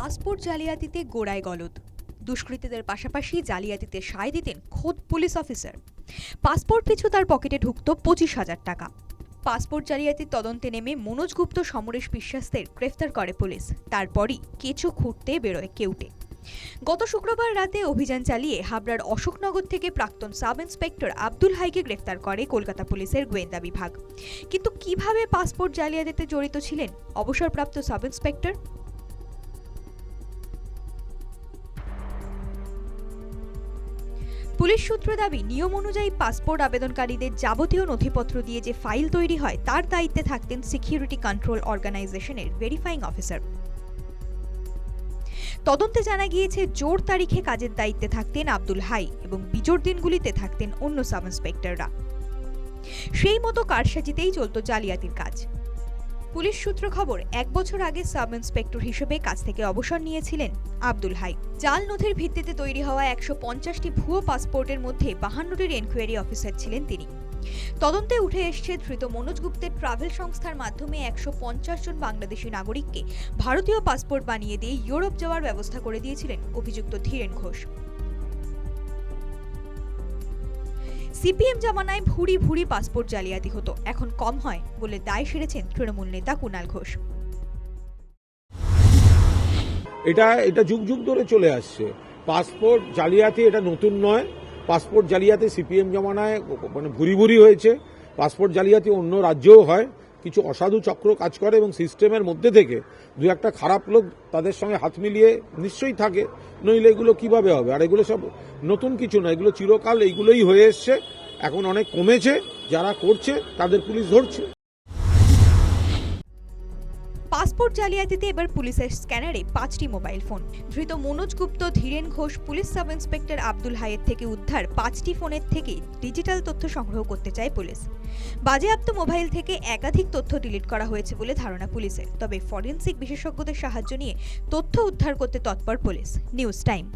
Passport জালিয়াতিতে গোড়ায় গলদ। দুষ্কৃতীদের পাশাপাশি জালিয়াতিতে সায় দিতেন খোদ পুলিশ অফিসার। পাসপোর্ট পিছু তার পকেটে ঢুকত পঁচিশ হাজার টাকা। পাসপোর্ট জালিয়াতির তদন্তে নেমে মনোজ গুপ্ত, সমরেশ বিশ্বাসদের গ্রেফতার করে পুলিশ। তারপরই কেঁচো খুঁড়তে বেরোয় কেউটে। গত শুক্রবার রাতে অভিযান চালিয়ে হাবড়ার অশোকনগর থেকে প্রাক্তন সাব ইন্সপেক্টর আব্দুল হাইকে গ্রেফতার করে কলকাতা পুলিশের গোয়েন্দা বিভাগ। কিন্তু কীভাবে পাসপোর্ট জালিয়াতিতে জড়িত ছিলেন অবসরপ্রাপ্ত সাব ইন্সপেক্টর? পুলিশ সূত্র দাবি, নিয়ম অনুযায়ী পাসপোর্ট আবেদনকারীদের যাবতীয় নথিপত্র দিয়ে যে ফাইল তৈরি হয়, তার দায়িত্বে থাকতেন সিকিউরিটি কন্ট্রোল অর্গানাইজেশনের ভেরিফাইং অফিসার। তদন্তে জানা গিয়েছে, জোর তারিখে কাজের দায়িত্বে থাকতেন আব্দুল হাই এবং বিজোর দিনগুলিতে থাকতেন অন্য সাব ইন্সপেক্টররা সেই মতো কারসাজিতেই চলত জালিয়াতির কাজ। পুলিশ সূত্র খবর, এক বছর আগে সাব ইন্সপেক্টর হিসেবে কাজ থেকে অবসর নিয়েছিলেন আব্দুল হাই। জাল নথির ভিত্তিতে তৈরি হওয়া একশো পঞ্চাশটি ভুয়ো পাসপোর্টের মধ্যে বাহান্নটির এনকোয়ারি অফিসার ছিলেন তিনি। তদন্তে উঠে এসছে ধৃত মনোজ গুপ্তের ট্রাভেল সংস্থার মাধ্যমে একশো পঞ্চাশ জন বাংলাদেশি নাগরিককে ভারতীয় পাসপোর্ট বানিয়ে দিয়ে ইউরোপ যাওয়ার ব্যবস্থা করে দিয়েছিলেন, অভিযুক্ত ধীরেন ঘোষ। সিপিএম জামানায় ভুরি ভুরি পাসপোর্ট জালিয়াতি হতো। এখন কম হয় বলে দায় সেরেছেন তৃণমূল নেতা কুণাল ঘোষ। এটা এটা যুগ যুগ ধরে চলে আসছে। পাসপোর্ট জালিয়াতি এটা নতুন নয়। পাসপোর্ট জালিয়াতি সিপিএম জমানায় মানে ভুরি ভুরি হয়েছে। পাসপোর্ট জালিয়াতি অন্য রাজ্যেও হয়। কিছু অসাধু চক্র কাজ করে এবং সিস্টেমের মধ্যে থেকে দু একটা খারাপ লোক তাদের সঙ্গে হাত মিলিয়ে নিশ্চয়ই থাকে। নইলে এগুলো কীভাবে হবে? আর এগুলো সব নতুন কিছু না এগুলো চিরকাল এইগুলোই হয়ে এসছে। এখন অনেক কমেছে। যারা করছে, তাদের পুলিশ ধরছে। পাসপোর্ট জালিয়াতিতে এবার পুলিশের স্ক্যানারে পাঁচটি মোবাইল ফোন। ধৃত Manoj Gupta, Dhiren Ghosh, police sub inspector Abdul Hayer থেকে উদ্ধার পাঁচটি ফোনের থেকে ডিজিটাল তথ্য সংগ্রহ করতে চায় পুলিশ। বাজেয়াপ্ত মোবাইল থেকে একাধিক তথ্য ডিলিট করা হয়েছে বলে ধারণা পুলিশের। তবে ফরেন্সিক বিশেষজ্ঞদের সাহায্য নিয়ে তথ্য উদ্ধার করতে তৎপর পুলিশ। News time.